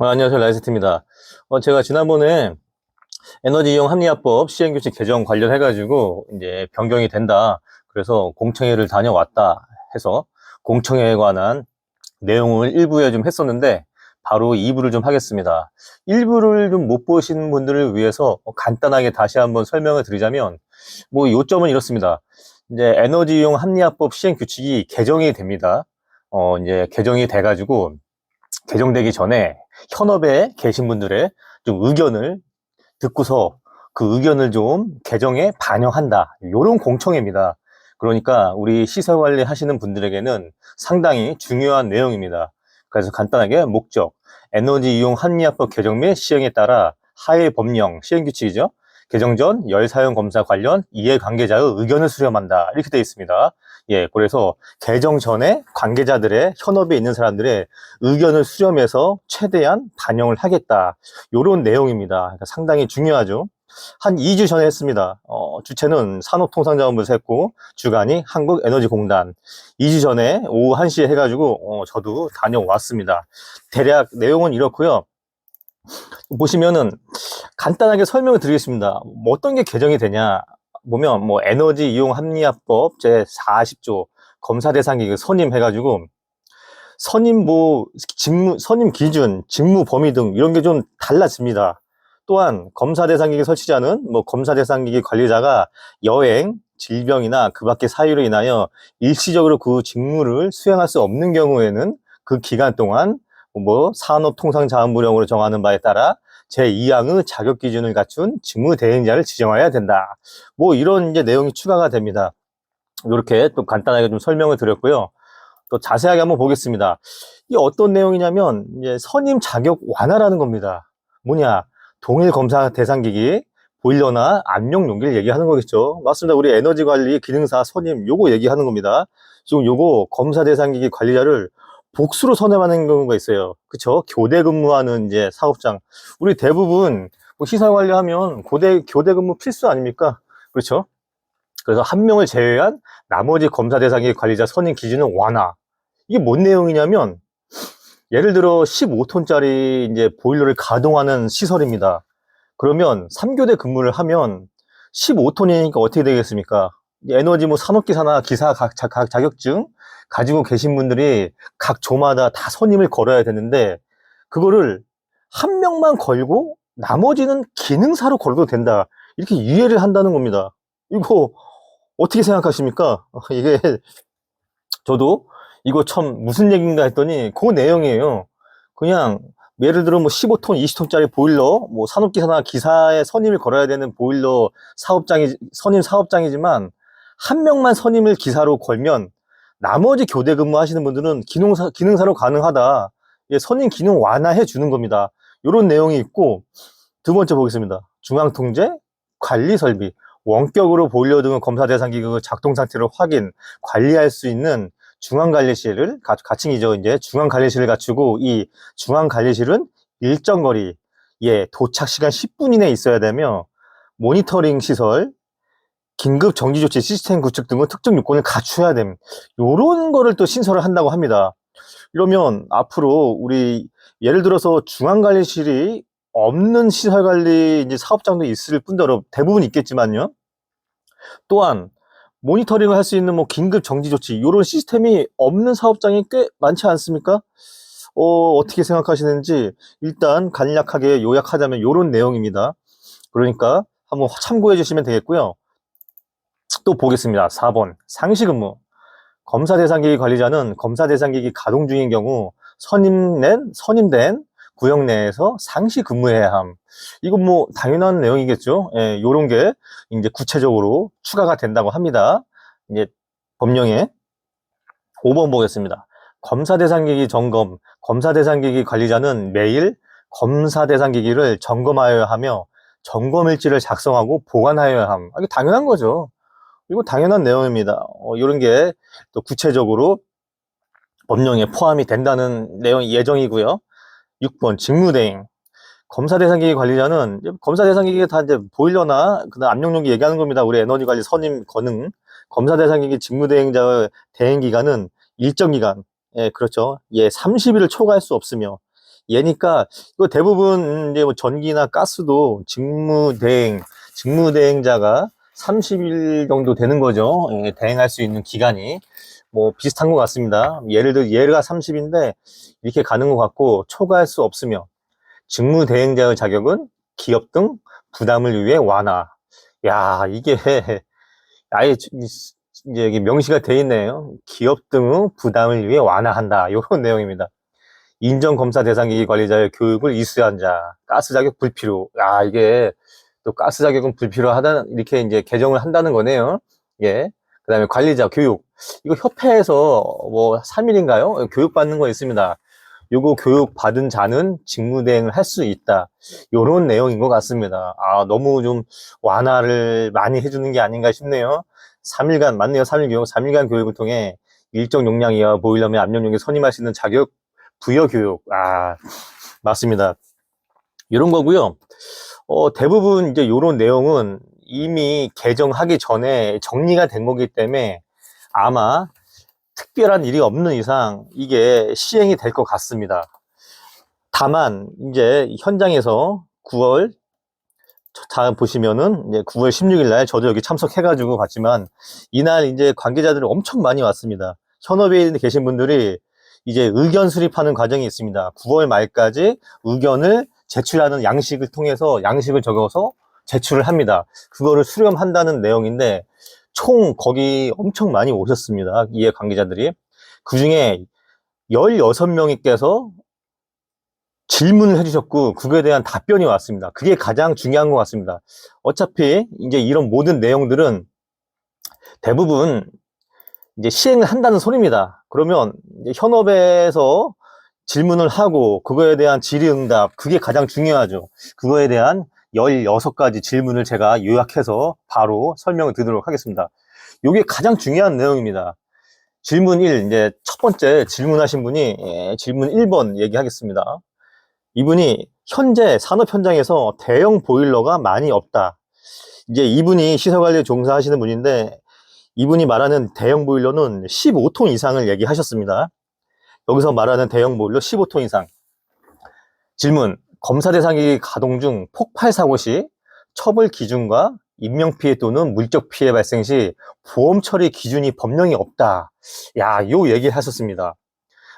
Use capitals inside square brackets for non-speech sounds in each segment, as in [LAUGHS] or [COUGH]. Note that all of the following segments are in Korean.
어, 안녕하세요. 라이세트입니다. 어, 제가 지난번에 에너지 이용 합리화법 시행규칙 개정 관련해가지고 이제 변경이 된다. 그래서 공청회를 다녀왔다 해서 공청회에 관한 내용을 1부에 좀 했었는데 바로 2부를 좀 하겠습니다. 1부를 좀 못 보신 분들을 위해서 간단하게 다시 한번 설명을 드리자면 뭐 요점은 이렇습니다. 이제 에너지 이용 합리화법 시행 규칙이 개정이 됩니다. 어, 이제 개정이 돼 가지고 개정되기 전에 현업에 계신 분들의 좀 의견을 듣고서 그 의견을 좀 개정에 반영한다. 이런 공청회입니다. 그러니까 우리 시설 관리 하시는 분들에게는 상당히 중요한 내용입니다. 그래서 간단하게 목적, 에너지 이용 합리화법 개정 및 시행에 따라 하해 법령 시행 규칙이죠. 개정 전 열 사용 검사 관련 이해 관계자의 의견을 수렴한다. 이렇게 되어 있습니다. 예, 그래서 개정 전에 관계자들의 현업에 있는 사람들의 의견을 수렴해서 최대한 반영을 하겠다. 요런 내용입니다. 그러니까 상당히 중요하죠. 한 2주 전에 했습니다. 어, 주체는 산업통상자원부에서 했고, 주관이 한국에너지공단. 2주 전에 오후 1시에 해가지고, 어, 저도 다녀왔습니다. 대략 내용은 이렇고요 보시면은 간단하게 설명을 드리겠습니다. 뭐 어떤 게 개정이 되냐 보면 뭐 에너지 이용 합리화법 제 40조 검사 대상 기구 선임 해가지고 선임 뭐 직무 선임 기준, 직무 범위 등 이런 게 좀 달라집니다. 또한 검사 대상 기기 설치자는 뭐 검사 대상 기기 관리자가 여행, 질병이나 그 밖의 사유로 인하여 일시적으로 그 직무를 수행할 수 없는 경우에는 그 기간 동안 뭐 산업통상자원부령으로 정하는 바에 따라 제2항의 자격 기준을 갖춘 직무 대행자를 지정해야 된다. 뭐 이런 이제 내용이 추가가 됩니다. 이렇게 또 간단하게 좀 설명을 드렸고요. 또 자세하게 한번 보겠습니다. 이 어떤 내용이냐면 이제 선임 자격 완화라는 겁니다. 뭐냐? 동일 검사 대상 기기, 보일러나 압력 용기를 얘기하는 거겠죠. 맞습니다. 우리 에너지 관리 기능사 선임 요거 얘기하는 겁니다. 지금 요거 검사 대상 기기 관리자를 복수로 선임하는 경우가 있어요. 그쵸? 교대 근무하는 이제 사업장. 우리 대부분 뭐 시설 관리하면 고대, 교대 근무 필수 아닙니까? 그렇죠? 그래서 한 명을 제외한 나머지 검사 대상의 관리자 선임 기준은 완화. 이게 뭔 내용이냐면, 예를 들어 15톤짜리 이제 보일러를 가동하는 시설입니다. 그러면 3교대 근무를 하면 15톤이니까 어떻게 되겠습니까? 에너지 뭐 산업기사나 기사 자격증 가지고 계신 분들이 각 조마다 다 선임을 걸어야 되는데, 그거를 한 명만 걸고 나머지는 기능사로 걸어도 된다. 이렇게 이해를 한다는 겁니다. 이거 어떻게 생각하십니까? [LAUGHS] 이게 저도 이거 참 무슨 얘기인가 했더니 그 내용이에요. 그냥 예를 들어 뭐 15톤, 20톤짜리 보일러, 뭐 산업기사나 기사에 선임을 걸어야 되는 보일러 사업장이 선임 사업장이지만 한 명만 선임을 기사로 걸면 나머지 교대 근무하시는 분들은 기능사, 기능사로 가능하다. 예, 선임 기능 완화해 주는 겁니다. 이런 내용이 있고 두 번째 보겠습니다. 중앙통제, 관리 설비, 원격으로 보일러 등의 검사 대상 기구 작동 상태를 확인, 관리할 수 있는 중앙관리실을 가칭이죠. 이제 중앙관리실을 갖추고 이 중앙관리실은 일정 거리, 예, 도착 시간 10분 이내에 있어야 되며 모니터링 시설, 긴급 정지 조치 시스템 구축 등의 특정 요건을 갖춰야 됨. 요런 거를 또 신설을 한다고 합니다. 이러면 앞으로 우리 예를 들어서 중앙관리실이 없는 시설관리 이제 사업장도 있을 뿐더러 대부분 있겠지만요. 또한 모니터링을 할 수 있는 뭐 긴급 정지 조치 이런 시스템이 없는 사업장이 꽤 많지 않습니까? 어, 어떻게 생각하시는지 일단 간략하게 요약하자면 이런 내용입니다. 그러니까 한번 참고해 주시면 되겠고요. 또 보겠습니다. 4번 상시 근무 검사 대상기기 관리자는 검사 대상기기 가동 중인 경우 선임된 선임된 구역 내에서 상시 근무해야 함. 이건 뭐 당연한 내용이겠죠. 예, 요런 게 이제 구체적으로 추가가 된다고 합니다. 이제 법령에 5번 보겠습니다. 검사 대상기기 점검. 검사 대상기기 관리자는 매일 검사 대상기기를 점검하여야 하며 점검 일지를 작성하고 보관하여야 함. 아, 이게 당연한 거죠. 이거 당연한 내용입니다. 어, 이런 게 또 구체적으로 법령에 포함이 된다는 내용 예정이고요. 6번 직무대행 검사 대상기기 관리자는 검사 대상기기가 다 이제 보일러나 그다음 압력용기 얘기하는 겁니다. 우리 에너지 관리 선임 권능 검사 대상기기 직무대행자의 대행 기간은 일정 기간 예 그렇죠 예 30일을 초과할 수 없으며 얘니까 이거 대부분 이제 뭐 전기나 가스도 직무대행 직무대행자가 30일 정도 되는 거죠. 예, 대행할 수 있는 기간이 뭐 비슷한 것 같습니다. 예를 들어 얘가 30인데 이렇게 가는 것 같고 초과할 수 없으며 직무 대행자의 자격은 기업 등 부담을 위해 완화. 야 이게 [LAUGHS] 아예 이제 여기 명시가 돼 있네요. 기업 등의 부담을 위해 완화한다. 이런 [LAUGHS] 내용입니다. 인정검사 대상기기 관리자의 교육을 이수한 자, 가스 자격 불필요. 야, 이게 또 가스 자격은 불필요하다, 이렇게 이제 개정을 한다는 거네요. 예. 그 다음에 관리자 교육. 이거 협회에서 뭐 3일인가요? 교육 받는 거 있습니다. 요거 교육 받은 자는 직무대행을 할 수 있다. 요런 내용인 것 같습니다. 아, 너무 좀 완화를 많이 해주는 게 아닌가 싶네요. 3일간, 맞네요. 3일 교육, 3일간 교육을 통해 일정 용량 이하 보일러면 압력용에 선임할 수 있는 자격 부여 교육. 아, 맞습니다. 이런 거고요. 어, 대부분 이제 요런 내용은 이미 개정하기 전에 정리가 된 거기 때문에 아마 특별한 일이 없는 이상 이게 시행이 될 것 같습니다. 다만 이제 현장에서 9월 자 보시면은 이제 9월 16일 날 저도 여기 참석해가지고 봤지만 이날 이제 관계자들이 엄청 많이 왔습니다. 현업에 계신 분들이 이제 의견 수립하는 과정이 있습니다. 9월 말까지 의견을 제출하는 양식을 통해서 양식을 적어서 제출을 합니다. 그거를 수렴한다는 내용인데 총 거기 엄청 많이 오셨습니다. 이해 관계자들이. 그 중에 16명이께서 질문을 해주셨고 그거에 대한 답변이 왔습니다. 그게 가장 중요한 것 같습니다. 어차피 이제 이런 모든 내용들은 대부분 이제 시행을 한다는 소리입니다. 그러면 현업에서 질문을 하고 그거에 대한 질의응답 그게 가장 중요하죠. 그거에 대한 16가지 질문을 제가 요약해서 바로 설명을 드리도록 하겠습니다. 이게 가장 중요한 내용입니다. 질문 1, 이제 첫 번째 질문하신 분이 예, 질문 1번 얘기하겠습니다. 이분이 현재 산업 현장에서 대형 보일러가 많이 없다. 이제 이분이 시설관리에 종사하시는 분인데 이분이 말하는 대형 보일러는 15톤 이상을 얘기하셨습니다. 여기서 말하는 대형 보일러 15톤 이상. 질문. 검사 대상이 가동 중 폭발 사고 시 처벌 기준과 인명피해 또는 물적 피해 발생 시 보험 처리 기준이 법령이 없다. 야, 요 얘기 하셨습니다.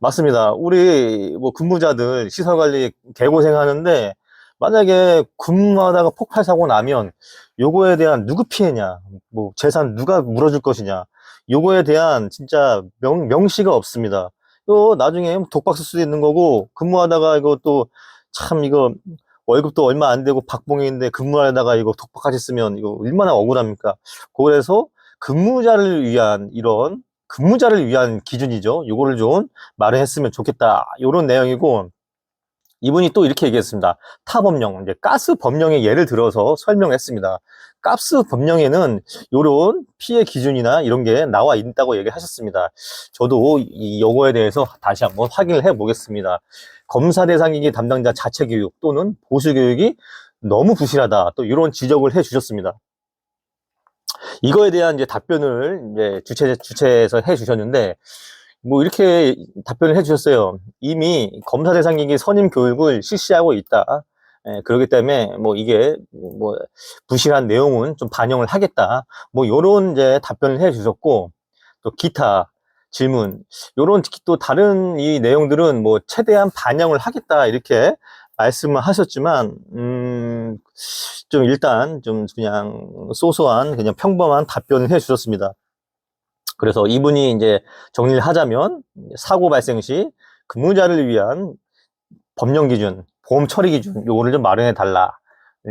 맞습니다. 우리 뭐 근무자들 시설 관리 개고생 하는데 만약에 근무하다가 폭발 사고 나면 요거에 대한 누구 피해냐, 뭐 재산 누가 물어줄 것이냐, 요거에 대한 진짜 명, 명시가 없습니다. 또 나중에 독박 쓸 수도 있는 거고 근무하다가 이거 또 참 이거 월급도 얼마 안 되고 박봉인데 근무하다가 이거 독박까지 쓰면 이거 얼마나 억울합니까? 그래서 근무자를 위한 이런 근무자를 위한 기준이죠. 요거를 좀 말을 했으면 좋겠다. 요런 내용이고 이분이 또 이렇게 얘기했습니다. 타 법령, 이제 가스 법령의 예를 들어서 설명했습니다. 가스 법령에는 이런 피해 기준이나 이런 게 나와 있다고 얘기하셨습니다. 저도 이 요거에 대해서 다시 한번 확인을 해 보겠습니다. 검사 대상이기 담당자 자체 교육 또는 보수 교육이 너무 부실하다. 또 이런 지적을 해 주셨습니다. 이거에 대한 이제 답변을 이제 주체 주체에서 해 주셨는데 뭐 이렇게 답변을 해 주셨어요. 이미 검사 대상기기 선임 교육을 실시하고 있다. 예, 그렇기 때문에 뭐 이게 뭐 부실한 내용은 좀 반영을 하겠다. 뭐 요런 이제 답변을 해 주셨고 또 기타 질문 요런 또 다른 이 내용들은 뭐 최대한 반영을 하겠다 이렇게 말씀을 하셨지만 음, 좀 일단 좀 그냥 소소한 그냥 평범한 답변을 해 주셨습니다. 그래서 이분이 이제 정리를 하자면 사고 발생 시 근무자를 위한 법령 기준, 보험 처리 기준 요거를 좀 마련해 달라.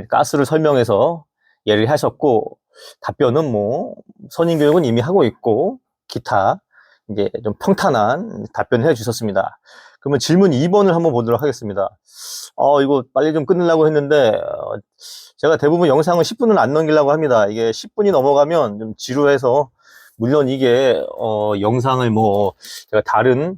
가스를 설명해서 예를 하셨고 답변은 뭐 선임 교육은 이미 하고 있고 기타 이제 좀 평탄한 답변을 해 주셨습니다. 그러면 질문 2번을 한번 보도록 하겠습니다. 어, 이거 빨리 좀 끊으려고 했는데, 어, 제가 대부분 영상을 10분을 안 넘기려고 합니다. 이게 10분이 넘어가면 좀 지루해서, 물론 이게, 어, 영상을 뭐, 제가 다른,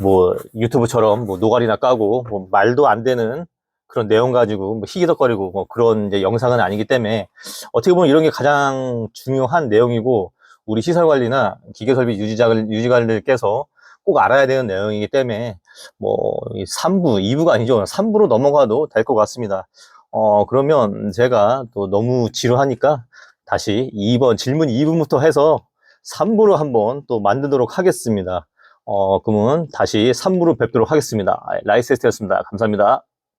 뭐 유튜브처럼 뭐 노가리나 까고 뭐 말도 안 되는 그런 내용 가지고 뭐 희기덕거리고 뭐 그런 이제 영상은 아니기 때문에 어떻게 보면 이런 게 가장 중요한 내용이고 우리 시설 관리나 기계 설비 유지자 유지 관리들께서 꼭 알아야 되는 내용이기 때문에 뭐 3부, 2부가 아니죠. 3부로 넘어가도 될 것 같습니다. 어 그러면 제가 또 너무 지루하니까 다시 2번 질문 2부부터 해서 3부로 한번 또 만들도록 하겠습니다. 어, 그러면 다시 3부로 뵙도록 하겠습니다. 아, 라이세스였습니다. 감사합니다.